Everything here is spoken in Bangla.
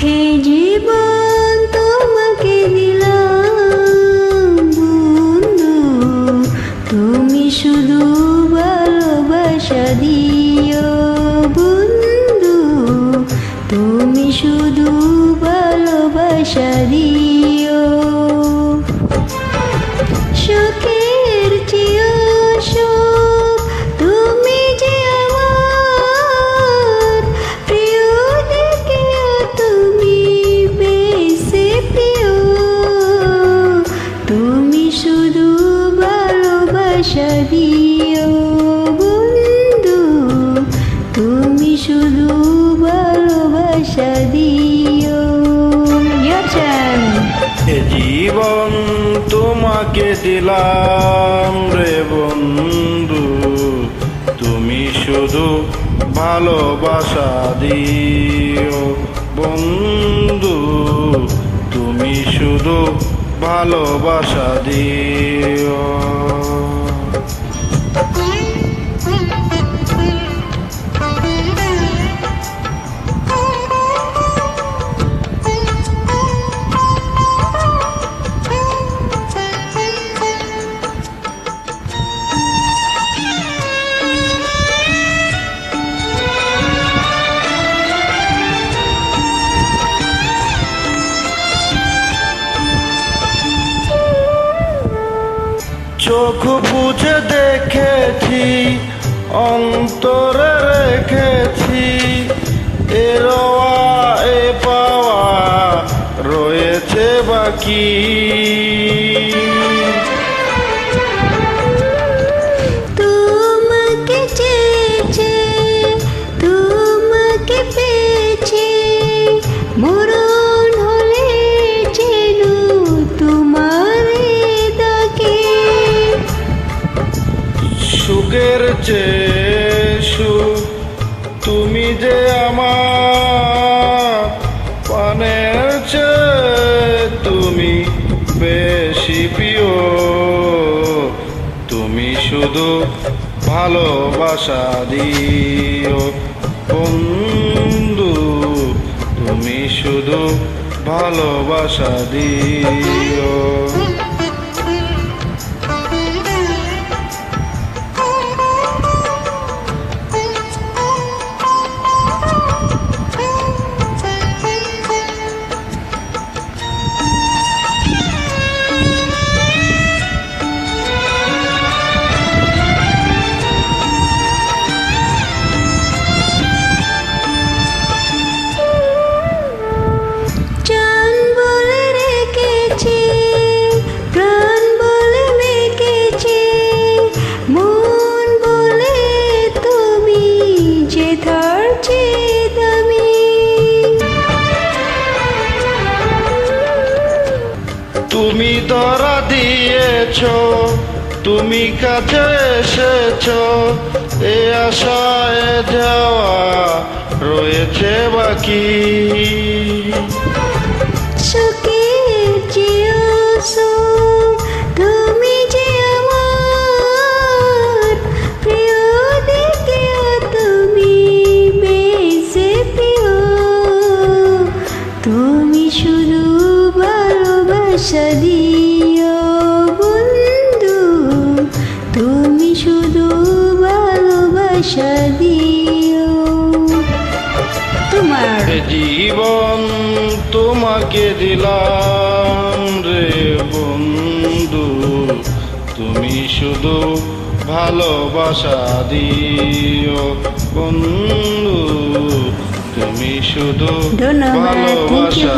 হে তুমি শুধু ভালোবাসা দি বন্ধু, তুমি শুধু ভালোবাসা দিও। জীবন তোমাকে দিলাম রে বন্ধু, তুমি শুধু ভালোবাসা দিও। বন্ধু, তুমি শুধু ভালোবাসা দিও। চোখ বুঝে দেখেছি অন্তরে রেখেছি। এরোয়া এ পাওয়া রয়েছে বাকি। চেয়ে তুমি যে আমার পানের চেয়ে তুমি বেশি প্রিয়। তুমি শুধু ভালোবাসা দিও। বন্ধু, তুমি শুধু ভালোবাসা দিও। ধরা দিয়েছ তুমি কাছে এসেছ এ আশায় যাওয়া রয়েছে বাকি। তুমি শুধু ভালোবাসা দিও জীবন তোমাকে দিলাম রে বন্ধু। তুমি শুধু ভালোবাসা দিও বন্ধু। তুমি শুধু ভালোবাসা